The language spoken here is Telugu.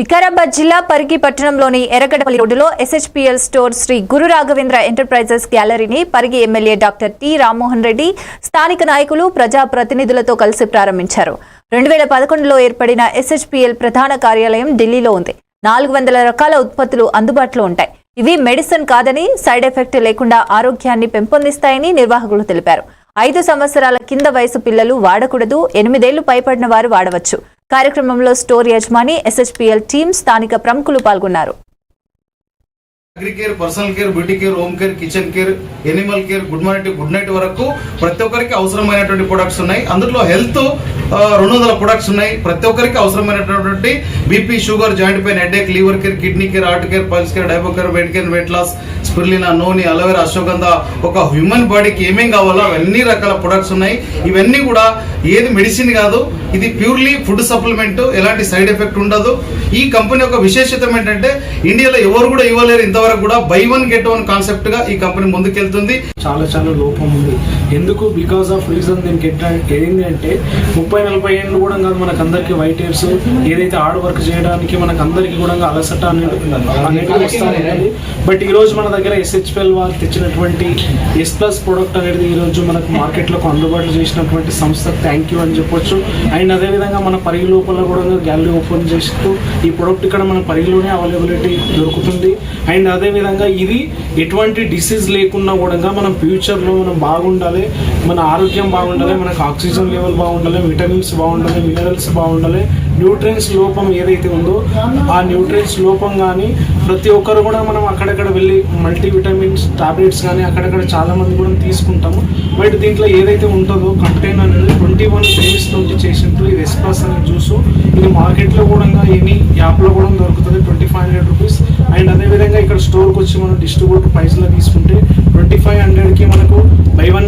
వికారాబాద్ జిల్లా పరిగి పట్టణంలోని ఎర్రగడపల్లి రోడ్డులో SHPL store Shri Guru Raghavendra enterprises గ్యాలరీని Parigi MLA doctor T Rammohan Reddy స్థానిక నాయకులు ప్రజా ప్రతినిధులతో కలిసి ప్రారంభించారు. రెండు వేల పదకొండులో ఏర్పడిన ఎస్హెచ్పిఎల్ ప్రధాన కార్యాలయం ఢిల్లీలో ఉంది. నాలుగు వందల రకాల ఉత్పత్తులు అందుబాటులో ఉంటాయి. ఇవి మెడిసిన్ కాదని సైడ్ ఎఫెక్ట్ లేకుండా ఆరోగ్యాన్ని పెంపొందిస్తాయని నిర్వాహకులు తెలిపారు. ఐదు సంవత్సరాల కింద వయసు పిల్లలు వాడకూడదు ఎనిమిదేళ్ళు పైపడిన వారు వాడవచ్చు. కార్యక్రమంలో స్టోర్ యజమాని ఎస్హెచ్పిఎల్ టీం స్థానిక ప్రముఖులు పాల్గొన్నారు. Agri care personal care beauty care home care kitchen care animal care good morning good night వరకు ప్రతి ఒక్కరికి అవసరమైనటువంటి ప్రొడక్ట్స్ ఉన్నాయి. అందులో హెల్త్ రెండు వందల ప్రొడక్ట్స్ ఉన్నాయి. ప్రతి ఒక్కరికి అవసరమైనటువంటి BP sugar joint pain headache liver care kidney care heart care pulse care diabo care weight care weight loss spirulina నూనె అలోవెరా అశ్వగంధ ఒక హ్యూమన్ బాడీకి ఏమేం కావాలో అవన్నీ రకాల ప్రొడక్ట్స్ ఉన్నాయి. ఇవన్నీ కూడా ఏది మెడిసిన్ కాదు ఇది ప్యూర్లీ ఫుడ్ సప్లిమెంట్ ఎలాంటి సైడ్ ఎఫెక్ట్ ఉండదు. ఈ కంపెనీ యొక్క విశేషత ఏంటంటే ఇండియాలో ఎవరు కూడా ఇవ్వలేరు. ఇంతవరకు కూడా బై వన్ గెట్ వన్ కాన్సెప్ట్గా ఈ కంపెనీ ముందుకెళ్తుంది. చాలా చాలా లోపం ఉంది. ఎందుకు? బికాస్ ఆఫ్ రీజన్ దీనికి ఏంటి అంటే ముప్పై నలభై ఏళ్ళు కూడా కాదు మనకు అందరికి వైట్ హెయిర్స్ ఏదైతే హార్డ్ వర్క్ చేయడానికి మనకు అందరికి కూడా అలసట అనేది బట్ ఈ రోజు మన దగ్గర ఎస్హెచ్పిఎల్ వారు తెచ్చినటువంటి ఎస్ ప్లస్ ప్రోడక్ట్ అనేది ఈ రోజు మనకు మార్కెట్లోకి అందుబాటులో చేసినటువంటి సంస్థ. థ్యాంక్ యూ అని చెప్పొచ్చు. అండ్ అదేవిధంగా మన పరిగి లోపల కూడా గ్యాలరీ ఓపెన్ చేస్తూ ఈ ప్రోడక్ట్ ఇక్కడ మన పరిగిలోనే అవైలబిలిటీ దొరుకుతుంది. అండ్ అదేవిధంగా ఇది ఎటువంటి డిసీజ్ లేకున్నా కూడా మనం ఫ్యూచర్లో మనం బాగుండాలి. మన ఆరోగ్యం బాగుండాలి. మనకు ఆక్సిజన్ లెవెల్ బాగుండాలి. విటమిన్స్ బాగుండాలి. మినరల్స్ బాగుండాలి. న్యూట్రియన్స్ లోపం ఏదైతే ఉందో ఆ న్యూట్రియన్స్ లోపం కానీ ప్రతి ఒక్కరు కూడా మనం అక్కడక్కడ వెళ్ళి మల్టీ విటమిన్స్ టాబ్లెట్స్ కానీ అక్కడక్కడ చాలా మంది కూడా తీసుకుంటాము. బట్ దీంట్లో ఏదైతే ఉంటుందో కంటైన్ అనేది ట్వంటీ వన్ డేస్ తోటి చేసినట్టు ఇది ఎస్పాస్ అనే జ్యూస్. ఇది మార్కెట్లో కూడా ఎనీ యాప్లో కూడా దొరుకుతుంది twenty five hundred rupees and అదేవిధంగా ఇక్కడ స్టోర్కి వచ్చి మనం డిస్ట్రిబ్యూటర్ ప్రైస్లో తీసుకుంటే ట్వంటీ ఫైవ్ హండ్రెడ్కి మనకు బై వన్